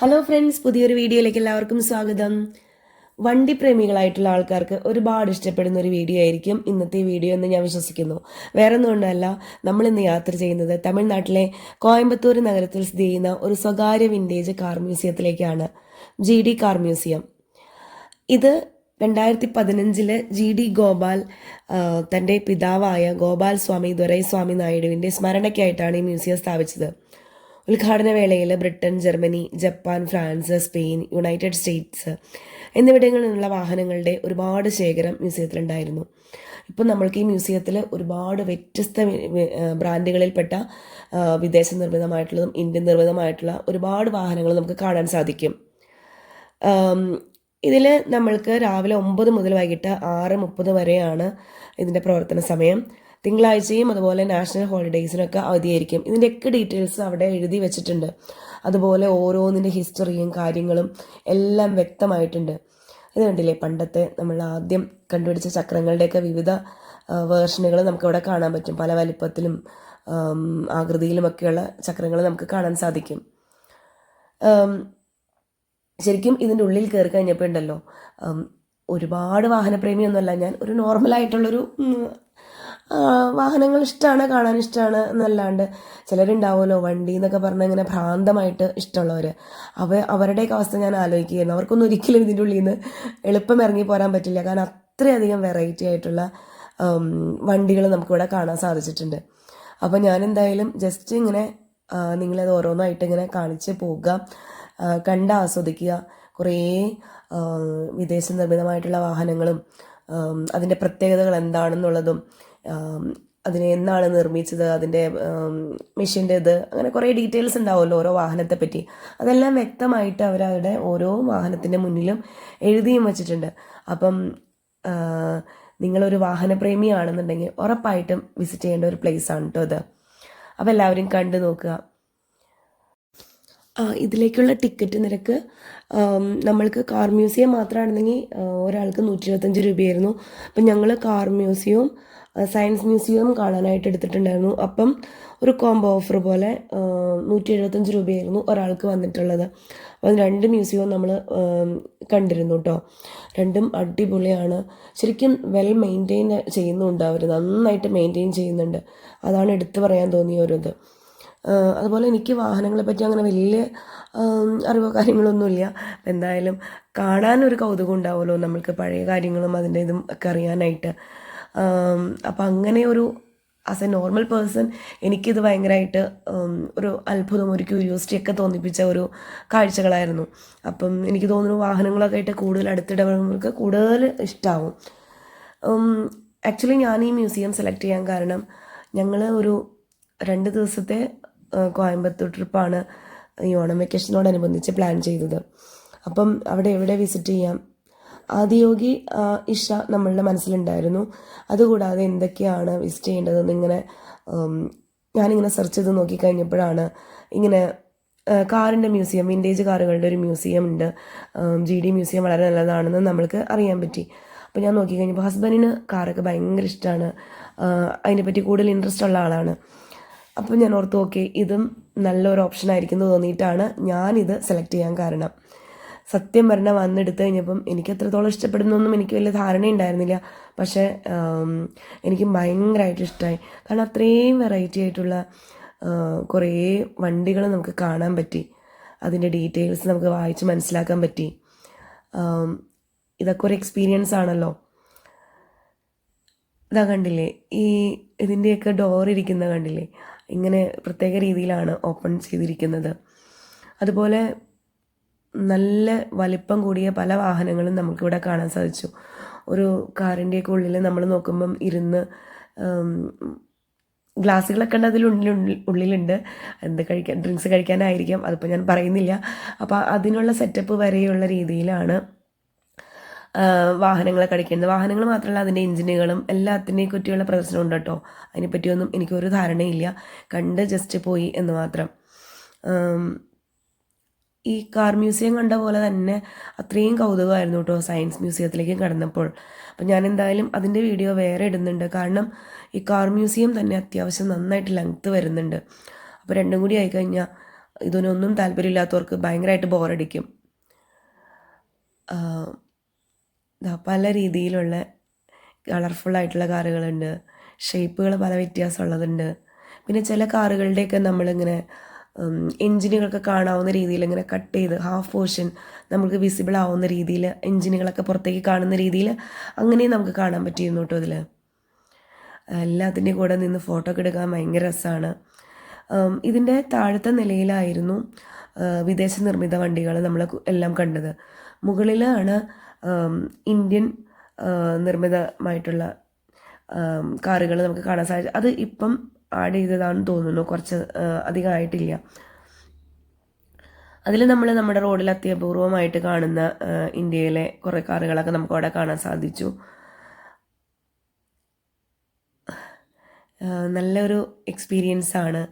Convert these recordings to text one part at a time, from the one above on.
Hello friends പുതിയൊരു വീഡിയോയിലേക്ക് എല്ലാവർക്കും സ്വാഗതം. വണ്ടി പ്രേമികളായിട്ടുള്ള ആൾക്കാർക്ക് ഒരുപാട് ഇഷ്ടപ്പെടുന്ന ഒരു വീഡിയോ ആയിരിക്കും ഇന്നത്തെ വീഡിയോ എന്ന് ഞാൻ വിശ്വസിക്കുന്നു. വേറെ ഒന്നുകൊണ്ടല്ല നമ്മൾ ഇന്ന് യാത്ര ചെയ്യുന്നത് തമിഴ്നാട്ടിലെ കോയമ്പത്തൂർ നഗരത്തിൽ സ്ഥിതി ചെയ്യുന്ന ഒരു സ്വകാര്യ വിന്റേജ് കാർ മ്യൂസിയത്തിലേക്കാണ് ജി ഡി കാർ മ്യൂസിയം ഇത് രണ്ടായിരത്തി പതിനഞ്ചിൽ ജി ഡി ഗോപാൽ തന്റെ പിതാവായ ഗോപാൽ സ്വാമി ദൊരൈസ്വാമി നായിഡുവിന്റെ സ്മരണയ്ക്കായിട്ടാണ് ഈ മ്യൂസിയം സ്ഥാപിച്ചത്. ഉദ്ഘാടന വേളയിൽ Britain Germany Japan France Spain United States എന്നിവിടങ്ങളിൽ നിന്നുള്ള വാഹനങ്ങളുടെ ഒരുപാട് ശേഖരം മ്യൂസിയത്തിലുണ്ടായിരുന്നു. ഇപ്പം നമ്മൾക്ക് ഈ മ്യൂസിയത്തിൽ ഒരുപാട് വ്യത്യസ്ത ബ്രാൻഡുകളിൽപ്പെട്ട വിദേശ നിർമ്മിതമായിട്ടുള്ളതും ഇന്ത്യൻ നിർമ്മിതമായിട്ടുള്ള ഒരുപാട് വാഹനങ്ങൾ നമുക്ക് കാണാൻ സാധിക്കും. ഇതിൽ നമ്മൾക്ക് രാവിലെ ഒമ്പത് മുതൽ വൈകിട്ട് ആറ് മുപ്പത് വരെയാണ് ഇതിന്റെ പ്രവർത്തന സമയം. തിങ്കളാഴ്ചയും അതുപോലെ നാഷണൽ ഹോളിഡേയ്സിനൊക്കെ അവധിയായിരിക്കും. ഇതിന്റെയൊക്കെ ഡീറ്റെയിൽസ് അവിടെ എഴുതി വെച്ചിട്ടുണ്ട്. അതുപോലെ ഓരോന്നിന്റെ ഹിസ്റ്ററിയും കാര്യങ്ങളും എല്ലാം വ്യക്തമായിട്ടുണ്ട്. ഇത് കണ്ടില്ലേ? പണ്ടത്തെ നമ്മൾ ആദ്യം കണ്ടുപിടിച്ച ചക്രങ്ങളുടെയൊക്കെ വിവിധ വേർഷനുകൾ നമുക്കിവിടെ കാണാൻ പറ്റും. പല വലിപ്പത്തിലും ആകൃതിയിലുമൊക്കെയുള്ള ചക്രങ്ങൾ നമുക്ക് കാണാൻ സാധിക്കും. ശരിക്കും ഇതിന്റെ ഉള്ളിൽ കയറി കഴിഞ്ഞപ്പോൾ ഉണ്ടല്ലോ ഒരുപാട് വാഹനപ്രേമിയൊന്നുമല്ല. ഞാൻ ഒരു നോർമലായിട്ടുള്ളൊരു വാഹനങ്ങൾ ഇഷ്ടമാണ് കാണാൻ ഇഷ്ടമാണ് എന്നല്ലാണ്ട് ചിലരുണ്ടാവുമല്ലോ വണ്ടി എന്നൊക്കെ പറഞ്ഞാൽ ഇങ്ങനെ ഭ്രാന്തമായിട്ട് ഇഷ്ടമുള്ളവർ അവ അവരുടെയൊക്കെ അവസ്ഥ ഞാൻ ആലോചിക്കുകയായിരുന്നു. അവർക്കൊന്നും ഒരിക്കലും ഇതിന്റെ ഉള്ളിൽ നിന്ന് എളുപ്പം ഇറങ്ങി പോരാൻ പറ്റില്ല. കാരണം അത്രയധികം വെറൈറ്റി ആയിട്ടുള്ള വണ്ടികൾ നമുക്കിവിടെ കാണാൻ സാധിച്ചിട്ടുണ്ട്. അപ്പോൾ ഞാൻ എന്തായാലും ജസ്റ്റ് ഇങ്ങനെ നിങ്ങളത് ഓരോന്നായിട്ട് ഇങ്ങനെ കാണിച്ച് പോകുക കണ്ട് ആസ്വദിക്കുക. കുറേ വിദേശ നിർമ്മിതമായിട്ടുള്ള വാഹനങ്ങളും അതിന്റെ പ്രത്യേകതകൾ എന്താണെന്നുള്ളതും അതിനെ എന്നാണ് നിർമ്മിച്ചത് അതിന്റെ മെഷീന്റെ ഇത് അങ്ങനെ കുറേ ഡീറ്റെയിൽസ് ഉണ്ടാവുമല്ലോ ഓരോ വാഹനത്തെ പറ്റി. അതെല്ലാം വ്യക്തമായിട്ട് അവർ അവരുടെ ഓരോ വാഹനത്തിന്റെ മുന്നിലും എഴുതിയും വച്ചിട്ടുണ്ട്. അപ്പം നിങ്ങളൊരു വാഹനപ്രേമിയാണെന്നുണ്ടെങ്കിൽ ഉറപ്പായിട്ടും വിസിറ്റ് ചെയ്യേണ്ട ഒരു പ്ലേസ് ആണ് കേട്ടോ അത് അപ്പോൾ എല്ലാവരും കണ്ടു നോക്കുക. ഇതിലേക്കുള്ള ടിക്കറ്റ് നിരക്ക് നമ്മൾക്ക് കാർ മ്യൂസിയം മാത്രമാണെന്നെങ്കിൽ ഒരാൾക്ക് നൂറ്റി ഇരുപത്തഞ്ച് രൂപയായിരുന്നു. അപ്പം ഞങ്ങൾ കാർ മ്യൂസിയവും സയൻസ് മ്യൂസിയം കാണാനായിട്ട് എടുത്തിട്ടുണ്ടായിരുന്നു. അപ്പം ഒരു കോംബോ ഓഫർ പോലെ നൂറ്റി എഴുപത്തഞ്ച് രൂപയായിരുന്നു ഒരാൾക്ക് വന്നിട്ടുള്ളത്. അപ്പം രണ്ട് മ്യൂസിയവും നമ്മൾ കണ്ടിരുന്നു കേട്ടോ രണ്ടും അടിപൊളിയാണ്. ശരിക്കും വെൽ മെയിന്റെയിൻ ചെയ്യുന്നുണ്ട് അവർ നന്നായിട്ട് മെയിന്റെയിൻ ചെയ്യുന്നുണ്ട്. അതാണ് എടുത്തു പറയാൻ തോന്നിയ ഒരു ഇത്. അതുപോലെ എനിക്ക് വാഹനങ്ങളെ പറ്റി അങ്ങനെ വലിയ അറിവോ കാര്യങ്ങളൊന്നുമില്ല എന്തായാലും കാണാനൊരു കൗതുകം ഉണ്ടാവുമല്ലോ നമ്മൾക്ക് പഴയ കാര്യങ്ങളും അതിന്റെ ഇതും ഒക്കെ അറിയാനായിട്ട്. അപ്പം അങ്ങനെ ഒരു ആസ് എ നോർമൽ പേഴ്സൺ എനിക്കിത് ഭയങ്കരമായിട്ട് ഒരു അത്ഭുതം ഒരു ക്യൂരിയോസിറ്റി ഒക്കെ തോന്നിപ്പിച്ച ഒരു കാഴ്ചകളായിരുന്നു. അപ്പം എനിക്ക് തോന്നുന്നു വാഹനങ്ങളൊക്കെ ആയിട്ട് കൂടുതൽ അടുത്തിടപെടുന്നവർക്ക് കൂടുതൽ ഇഷ്ടമാവും ആക്ച്വലി ഞാൻ ഈ മ്യൂസിയം സെലക്ട് ചെയ്യാൻ കാരണം ഞങ്ങൾ ഒരു രണ്ട് ദിവസത്തെ കോയമ്പത്തൂർ ട്രിപ്പാണ് ഈ ഓണം വെക്കേഷനോടനുബന്ധിച്ച് പ്ലാൻ ചെയ്തത്. അപ്പം അവിടെ എവിടെ വിസിറ്റ് ചെയ്യാം? ആദിയോഗി ഇഷ നമ്മളുടെ മനസ്സിലുണ്ടായിരുന്നു. അതുകൂടാതെ എന്തൊക്കെയാണ് വിസിറ്റ് ചെയ്യേണ്ടതെന്ന് ഇങ്ങനെ ഞാനിങ്ങനെ സെർച്ച് ചെയ്ത് നോക്കിക്കഴിഞ്ഞപ്പോഴാണ് ഇങ്ങനെ കാറിന്റെ മ്യൂസിയം വിന്റേജ് കാറുകളുടെ ഒരു മ്യൂസിയം ഉണ്ട്. ജി ഡി മ്യൂസിയം വളരെ നല്ലതാണെന്ന് നമ്മൾക്ക് അറിയാൻ പറ്റി. അപ്പോൾ ഞാൻ നോക്കിക്കഴിഞ്ഞപ്പോൾ ഹസ്ബൻഡിന് കാറൊക്കെ ഭയങ്കര ഇഷ്ടമാണ് അതിനെപ്പറ്റി കൂടുതൽ ഇൻട്രസ്റ്റ് ഉള്ള ആളാണ്. അപ്പോൾ ഞാൻ ഓർത്തു ഓക്കെ ഇതും നല്ലൊരു ഓപ്ഷൻ ആയിരിക്കും എന്ന് തോന്നിയിട്ടാണ് ഞാനിത് സെലക്ട് ചെയ്യാൻ കാരണം. സത്യം പറഞ്ഞാൽ വന്നെടുത്ത് കഴിഞ്ഞപ്പം എനിക്ക് എത്രത്തോളം ഇഷ്ടപ്പെടുന്നൊന്നും എനിക്ക് വലിയ ധാരണ ഉണ്ടായിരുന്നില്ല പക്ഷേ എനിക്ക് ഭയങ്കരമായിട്ട് ഇഷ്ടമായി കാരണം അത്രയും വെറൈറ്റി ആയിട്ടുള്ള കുറേ വണ്ടികൾ നമുക്ക് കാണാൻ പറ്റി. അതിന്റെ ഡീറ്റെയിൽസ് നമുക്ക് വായിച്ച് മനസ്സിലാക്കാൻ പറ്റി. ഇതൊക്കെ ഒരു എക്സ്പീരിയൻസ് ആണല്ലോ. ഇതാ കണ്ടില്ലേ? ഈ ഇതിന്റെയൊക്കെ ഡോർ ഇരിക്കുന്ന കണ്ടില്ലേ? ഇങ്ങനെ പ്രത്യേക രീതിയിലാണ് ഓപ്പൺ ചെയ്തിരിക്കുന്നത്. അതുപോലെ നല്ല വലിപ്പം കൂടിയ പല വാഹനങ്ങളും നമുക്കിവിടെ കാണാൻ സാധിച്ചു. ഒരു കാറിന്റെയൊക്കെ ഉള്ളിൽ നമ്മൾ നോക്കുമ്പം ഇരുന്ന് ഗ്ലാസ്സുകളൊക്കെ ഉണ്ട് അതിൽ ഉള്ളിലുണ്ട്. എന്ത് കഴിക്കാൻ ഡ്രിങ്ക്സ് കഴിക്കാനായിരിക്കാം അതിപ്പോൾ ഞാൻ പറയുന്നില്ല. അപ്പോൾ അതിനുള്ള സെറ്റപ്പ് വരെയുള്ള രീതിയിലാണ് വാഹനങ്ങളെ കടിക്കുന്നത് വാഹനങ്ങൾ മാത്രമല്ല അതിന്റെ എഞ്ചിനുകളും എല്ലാത്തിനെയും പറ്റിയുള്ള പ്രദർശനം ഉണ്ട് കേട്ടോ. അതിനെപ്പറ്റിയൊന്നും എനിക്കൊരു ധാരണയില്ല. കണ്ട് ജസ്റ്റ് പോയി എന്ന് മാത്രം. ഈ കാർ മ്യൂസിയം കണ്ട പോലെ തന്നെ അത്രയും കൗതുകമായിരുന്നു കേട്ടോ സയൻസ് മ്യൂസിയത്തിലേക്ക് കടന്നപ്പോൾ. അപ്പം ഞാൻ എന്തായാലും അതിന്റെ വീഡിയോ വേറെ ഇടുന്നുണ്ട്. കാരണം ഈ കാർ മ്യൂസിയം തന്നെ അത്യാവശ്യം നന്നായിട്ട് ലെങ്ത്ത് വരുന്നുണ്ട്. അപ്പോൾ രണ്ടും കൂടി ആയിക്കഴിഞ്ഞാൽ ഇതിനൊന്നും താല്പര്യമില്ലാത്തവർക്ക് ഭയങ്കരമായിട്ട് ബോറടിക്കും പല രീതിയിലുള്ള കളർഫുള്ളായിട്ടുള്ള കാറുകളുണ്ട്. ഷേപ്പുകൾ പല വ്യത്യാസമുള്ളതുണ്ട്. പിന്നെ ചില കാറുകളുടെയൊക്കെ നമ്മളിങ്ങനെ എൻജിനുകളൊക്കെ കാണാവുന്ന രീതിയിൽ ഇങ്ങനെ കട്ട് ചെയ്ത് ഹാഫ് പോർഷൻ നമുക്ക് വിസിബിൾ ആവുന്ന രീതിയിൽ എൻജിനുകളൊക്കെ പുറത്തേക്ക് കാണുന്ന രീതിയിൽ അങ്ങനെ നമുക്ക് കാണാൻ പറ്റിയിരുന്നു കേട്ടോ ഇതിൽ എല്ലാത്തിന്റെയും കൂടെ നിന്ന് ഫോട്ടോ ഒക്കെ എടുക്കാൻ ഭയങ്കര രസമാണ്. ഇതിന്റെ താഴത്തെ നിലയിലായിരുന്നു വിദേശ നിർമ്മിത വണ്ടികൾ നമ്മൾ എല്ലാം കണ്ടത്. മുകളിലാണ് ഇന്ത്യൻ നിർമ്മിതമായിട്ടുള്ള കാറുകൾ നമുക്ക് കാണാൻ സാധിച്ചത്. അത് ഇപ്പം ആഡ് ചെയ്തതാണെന്ന് തോന്നുന്നു. കുറച്ച് അധികമായിട്ടില്ല. അതിൽ നമ്മൾ നമ്മുടെ റോഡിൽ അത്യപൂർവമായിട്ട് കാണുന്ന ഇന്ത്യയിലെ കുറേ കാറുകളൊക്കെ നമുക്ക് അവിടെ കാണാൻ സാധിച്ചു. നല്ലൊരു എക്സ്പീരിയൻസ് ആണ്.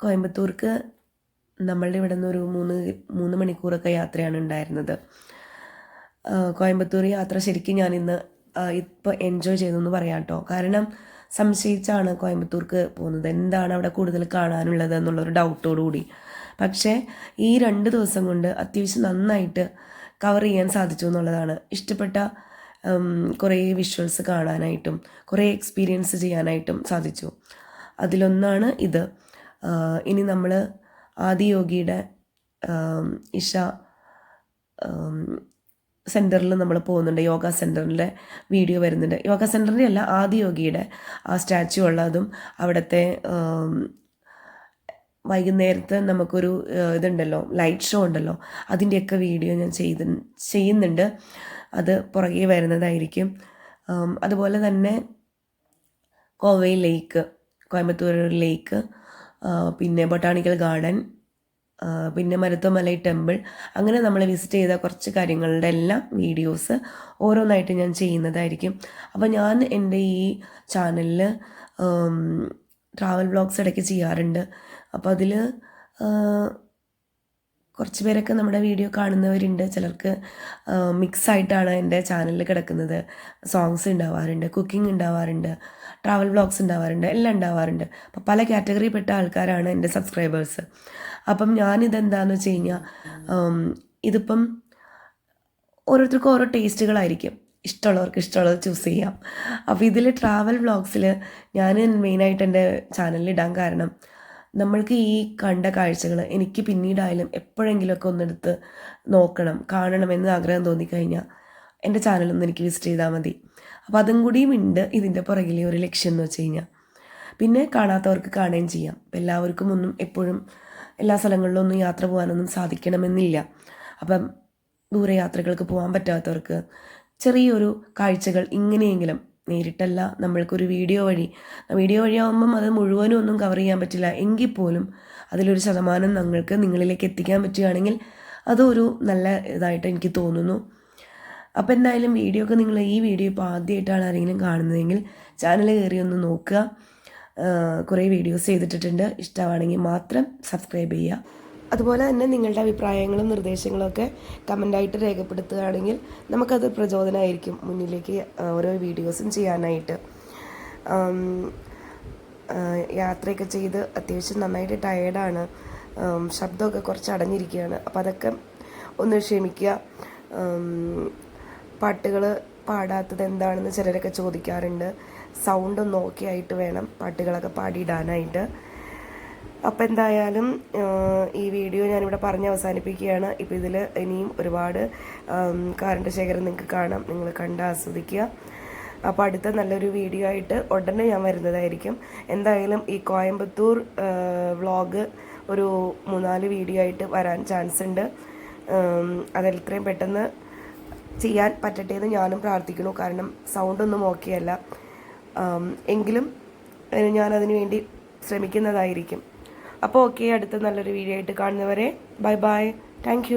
കോയമ്പത്തൂർക്ക് നമ്മളുടെ ഇവിടെ നിന്ന് ഒരു മൂന്ന് മൂന്ന് മണിക്കൂറൊക്കെ യാത്രയാണ് ഉണ്ടായിരുന്നത്. കോയമ്പത്തൂർ യാത്ര ശരിക്കും ഞാൻ ഇന്ന് ഇപ്പോൾ എൻജോയ് ചെയ്തെന്ന് പറയാം കേട്ടോ കാരണം സംശയിച്ചാണ് കോയമ്പത്തൂർക്ക് പോകുന്നത്. എന്താണ് അവിടെ കൂടുതൽ കാണാനുള്ളത് എന്നുള്ളൊരു ഡൗട്ടോടുകൂടി. പക്ഷേ ഈ രണ്ട് ദിവസം കൊണ്ട് അത്യാവശ്യം നന്നായിട്ട് കവർ ചെയ്യാൻ സാധിച്ചു എന്നുള്ളതാണ്. ഇഷ്ടപ്പെട്ട കുറേ വിഷ്വൽസ് കാണാനായിട്ടും കുറേ എക്സ്പീരിയൻസ് ചെയ്യാനായിട്ടും സാധിച്ചു. അതിലൊന്നാണ് ഇത്. ഇനി നമ്മൾ ആദിയോഗിയുടെ ഇഷ സെന്ററിൽ നമ്മൾ പോകുന്നുണ്ട് യോഗ സെന്ററിന്റെ വീഡിയോ വരുന്നുണ്ട്. യോഗ സെന്ററിന്റെ അല്ല ആദിയോഗിയുടെ ആ സ്റ്റാച്ചു ഉള്ളതും അവിടുത്തെ വൈകുന്നേരത്തെ നമുക്കൊരു ഇതുണ്ടല്ലോ ലൈറ്റ് ഷോ ഉണ്ടല്ലോ അതിന്റെയൊക്കെ വീഡിയോ ഞാൻ ചെയ്ത് ചെയ്യുന്നുണ്ട്. അത് പുറകെ വരുന്നതായിരിക്കും. അതുപോലെ തന്നെ കോവൈ ലേക്ക് കോയമ്പത്തൂർ ലേക്ക് പിന്നെ ബൊട്ടാണിക്കൽ ഗാർഡൻ പിന്നെ മരുത്വമലൈ ടെമ്പിൾ. അങ്ങനെ നമ്മൾ വിസിറ്റ് ചെയ്ത കുറച്ച് കാര്യങ്ങളുടെ എല്ലാം വീഡിയോസ് ഓരോന്നായിട്ട് ഞാൻ ചെയ്യുന്നതായിരിക്കും. അപ്പോൾ ഞാൻ എന്റെ ഈ ചാനലിൽ ട്രാവൽ വ്ളോഗ്സ് ഇടയ്ക്ക് ചെയ്യാറുണ്ട്. അപ്പോൾ അതിൽ കുറച്ച് പേരൊക്കെ നമ്മുടെ വീഡിയോ കാണുന്നവരുണ്ട്. ചിലർക്ക് മിക്സ് ആയിട്ടാണ് എന്റെ ചാനലിൽ കിടക്കുന്നത്. സോങ്സ് ഉണ്ടാവാറുണ്ട് കുക്കിംഗ് ഉണ്ടാവാറുണ്ട് ട്രാവൽ വ്ളോഗ്സ് ഉണ്ടാവാറുണ്ട് എല്ലാം ഉണ്ടാവാറുണ്ട്. അപ്പോൾ പല കാറ്റഗറിയിൽപ്പെട്ട ആൾക്കാരാണ് എന്റെ സബ്സ്ക്രൈബേഴ്സ് അപ്പം ഞാനിതെന്താന്ന് വെച്ച് കഴിഞ്ഞാൽ ഇതിപ്പം ഓരോരുത്തർക്കും ഓരോ ടേസ്റ്റുകളായിരിക്കും. ഇഷ്ടമുള്ളവർക്ക് ഇഷ്ടമുള്ളത് ചൂസ് ചെയ്യാം. അപ്പോൾ ഇതിൽ ട്രാവൽ വ്ളോഗ്സിൽ ഞാൻ മെയിനായിട്ട് എന്റെ ചാനലിൽ ഇടാൻ കാരണം നമ്മൾക്ക് ഈ കണ്ട കാഴ്ചകൾ എനിക്ക് പിന്നീടായാലും എപ്പോഴെങ്കിലുമൊക്കെ ഒന്നെടുത്ത് നോക്കണം കാണണം എന്ന് ആഗ്രഹം തോന്നിക്കഴിഞ്ഞാൽ എന്റെ ചാനലൊന്ന് എനിക്ക് വിസിറ്റ് ചെയ്താൽ മതി. അപ്പോൾ അതും കൂടിയും ഉണ്ട് ഇതിന്റെ പുറകിലെ ഒരു ലക്ഷ്യം എന്ന് വെച്ച് കഴിഞ്ഞാൽ പിന്നെ കാണാത്തവർക്ക് കാണുകയും ചെയ്യാം. എല്ലാവർക്കും ഒന്നും എപ്പോഴും എല്ലാ സ്ഥലങ്ങളിലും ഒന്നും യാത്ര പോകാനൊന്നും സാധിക്കണമെന്നില്ല. അപ്പം ദൂരയാത്രകൾക്ക് പോകാൻ പറ്റാത്തവർക്ക് ചെറിയൊരു കാഴ്ചകൾ ഇങ്ങനെയെങ്കിലും നേരിട്ടല്ല നമ്മൾക്കൊരു വീഡിയോ വഴി. വീഡിയോ വഴിയാകുമ്പം അത് മുഴുവനും ഒന്നും കവർ ചെയ്യാൻ പറ്റില്ല. എങ്കിൽ പോലും അതിലൊരു ശതമാനം ഞങ്ങൾക്ക് നിങ്ങളിലേക്ക് എത്തിക്കാൻ പറ്റുകയാണെങ്കിൽ അതൊരു നല്ല ഇതായിട്ട് എനിക്ക് തോന്നുന്നു. അപ്പോൾ എന്തായാലും വീഡിയോ ഒക്കെ നിങ്ങൾ ഈ വീഡിയോ ഇപ്പോൾ ആദ്യമായിട്ടാണ് ആരെങ്കിലും കാണുന്നതെങ്കിൽ ചാനൽ കയറി ഒന്ന് നോക്കുക. കുറേ വീഡിയോസ് ചെയ്തിട്ടുണ്ട് ഇഷ്ടമാണെങ്കിൽ മാത്രം സബ്സ്ക്രൈബ് ചെയ്യുക. അതുപോലെ തന്നെ നിങ്ങളുടെ അഭിപ്രായങ്ങളും നിർദ്ദേശങ്ങളും ഒക്കെ കമന്റായിട്ട് രേഖപ്പെടുത്തുകയാണെങ്കിൽ നമുക്കത് പ്രചോദനമായിരിക്കും മുന്നിലേക്ക് ഓരോ വീഡിയോസും ചെയ്യാനായിട്ട്. യാത്രയൊക്കെ ചെയ്ത് അത്യാവശ്യം നന്നായിട്ട് ടയേർഡാണ് ശബ്ദമൊക്കെ കുറച്ച് അടഞ്ഞിരിക്കുകയാണ്. അപ്പോൾ അതൊക്കെ ഒന്ന് ക്ഷമിക്കുക. പാട്ടുകൾ പാടാത്തത് എന്താണെന്ന് ചിലരൊക്കെ ചോദിക്കാറുണ്ട്. സൗണ്ട് ഓക്കെ ആയിട്ട് വേണം പാട്ടുകളൊക്കെ പാടിയിടാനായിട്ട്. അപ്പം എന്തായാലും ഈ വീഡിയോ ഞാനിവിടെ പറഞ്ഞ് അവസാനിപ്പിക്കുകയാണ്. ഇപ്പോൾ ഇതിൽ ഇനിയും ഒരുപാട് കാരന്റെ ശേഖരം നിങ്ങൾക്ക് കാണാം. നിങ്ങൾ കണ്ട് ആസ്വദിക്കുക. അപ്പോൾ അടുത്ത നല്ലൊരു വീഡിയോ ആയിട്ട് ഉടനെ ഞാൻ വരുന്നതായിരിക്കും. എന്തായാലും ഈ കോയമ്പത്തൂർ വ്ളോഗ് ഒരു മൂന്നാൽ വീഡിയോ ആയിട്ട് വരാൻ ചാൻസ് ഉണ്ട്. അതെത്രയും പെട്ടെന്ന് ചെയ്യാൻ പറ്റട്ടെ എന്ന് ഞാനും പ്രാർത്ഥിക്കുന്നു. കാരണം സൗണ്ടൊന്നും ഓക്കെ അല്ല. ആം, എങ്കിലും ഞാനതിനു വേണ്ടി ശ്രമിക്കുന്നതായിരിക്കും. അപ്പോൾ ഓക്കെ അടുത്ത നല്ലൊരു വീഡിയോ ആയിട്ട് കാണുന്നവരെ ബൈ ബൈ. താങ്ക്